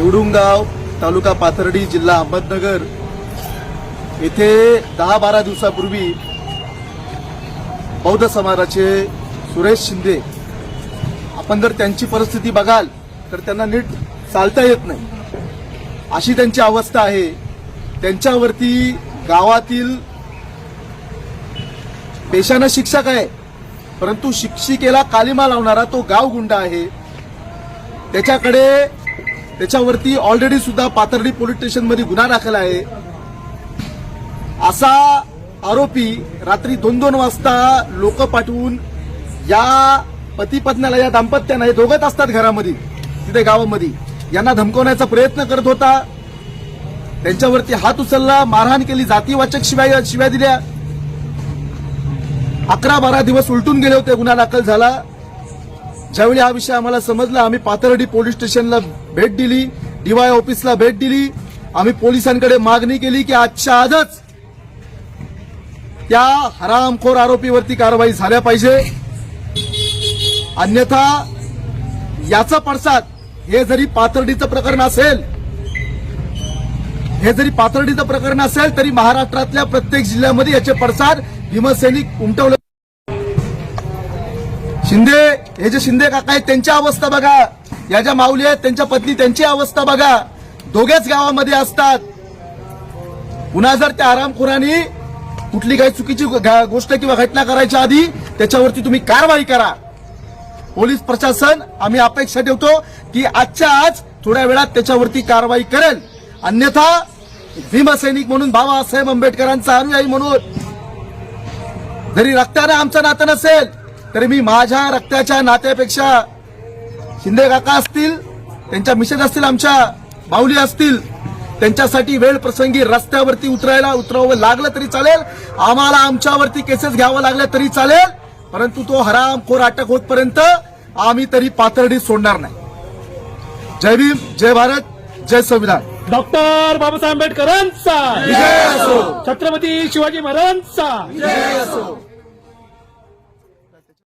निवडुंगाव तालुका पाथर्डी जिल्हा अहमदनगर. येथे दहा बारा दिवसापूर्वी बौद्ध समाजाचे सुरेश शिंदे आपण जर त्यांची परिस्थिती बघाल तर त्यांना नीट चालता येत नाही. अशी त्यांची अवस्था आहे. त्यांच्यावरती गावातील पेशानं शिक्षक आहे. परंतु शिक्षिकेला कालिमा लावणारा तो गाव गुंड आहे. त्याच्याकडे त्याच्यावरती ऑलरेडी सुद्धा पाथर्डी पोलीस स्टेशनमध्ये गुन्हा दाखल आहे. असा आरोपी रात्री दोन दोन वाजता लोक पाठवून या पती पत्नीला या दाम्पत्याला हे दोघच असतात घरामध्ये तिथे गावामध्ये. यांना धमकवण्याचा प्रयत्न करत होता. त्यांच्यावरती हात उचलला मारहाण केली जातीवाचक शिवाय शिव्या दिल्या. अकरा बारा दिवस उलटून गेले होते गुन्हा दाखल झाला. ज्यावेळी हा विषय आम्हाला समजला आम्ही पाथर्डी पोलीस स्टेशनला भेट दिली डीवाय ऑफिसला भेट दिली. आम्ही पोलिसांकडे मागणी केली की आजच्या आजच त्या हरामखोर आरोपीवरती कारवाई झाल्या पाहिजे. अन्यथा याचा पडसाद हे जरी पाथर्डीचं प्रकरण असेल हे जरी पाथर्डीचं प्रकरण असेल तरी महाराष्ट्रातल्या प्रत्येक जिल्ह्यामध्ये याचे पडसाद भीमसैनिक उमटवले शिंदे हे जे शिंदे काका आहेत त्यांची अवस्था बघा. या ज्या माऊली आहेत त्यांच्या पत्नी त्यांची अवस्था बघा. दोघेच गावामध्ये असतात. पुन्हा जर त्या आरामखोरांनी कुठली काही चुकीची गोष्ट किंवा घटना करायच्या आधी त्याच्यावरती तुम्ही कारवाई करा. पोलीस प्रशासन आम्ही अपेक्षा ठेवतो की आजच्या आज थोड्या वेळात त्याच्यावरती कारवाई करेल. अन्यथा भीमसैनिक म्हणून बाबासाहेब आंबेडकरांचा अनुयायी म्हणून जरी रक्ताने आमचं नातं नसेल तरी मी माझ्या रक्ताच्या नात्यापेक्षा शिंदे काका असतील त्यांच्या मिसेस असतील आमच्या माऊली असतील त्यांच्यासाठी वेळ प्रसंगी रस्त्यावरती उतरायला उतरावं लागलं तरी चालेल. आम्हाला आमच्यावरती केसेस घ्यावं लागल्या तरी चालेल. परंतु तो हरामखोर अटक होतपर्यंत आम्ही तरी पाथर्डी सोडणार नाही. जय भीम जय भारत जय संविधान. डॉक्टर बाबासाहेब आंबेडकरांचा. विजय असो. छत्रपती शिवाजी महाराजांचा. विजय असो.